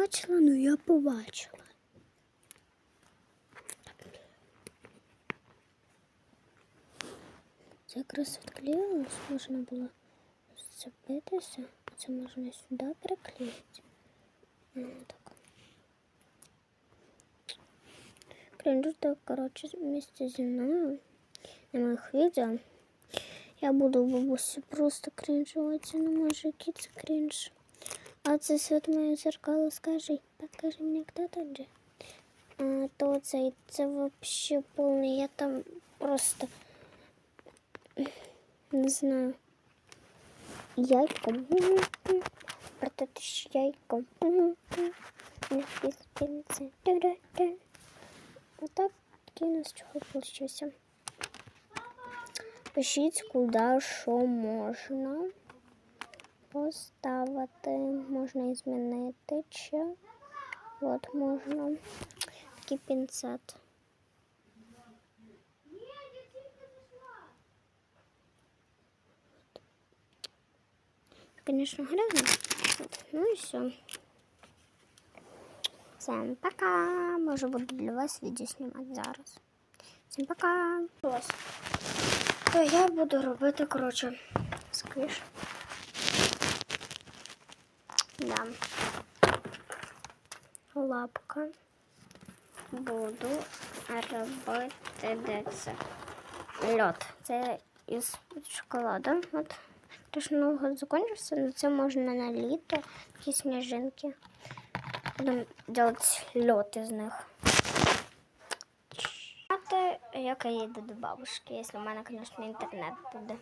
побачила, ну я побачила. Це якраз відклеїлось, можна було зцепитися, а це можна сюди приклеїти. Ну, так. Крінжуйте, коротше, вместе зі мною на моїх відео. Я буду у бабусі просто крінжувати, ну може який це крінж. А це світ моє зеркало, скажи, покажи мені, хто тут же. А, то це, це вообще повний, я там просто не знаю. Яйко. Протати яйко. На піспінці. Отак такий у нас чого получився. Пишіть, куди що можна Поставити. Можна і змінити чи от можна такий пінцет. Конечно, грязно. Ну и все. Всем пока. Може буду для вас відео знімати зараз. Всім пока. Ось. То я буду робити, коротше, сквіш. Да. Лапка. Буду робити де це. Льот. Це із шоколаду. От. Тож много закончився, но це можна наліти, такі сніжинки. Будемо робити льот із них. Як я їду до бабушки, якщо в мене, звісно, інтернет буде.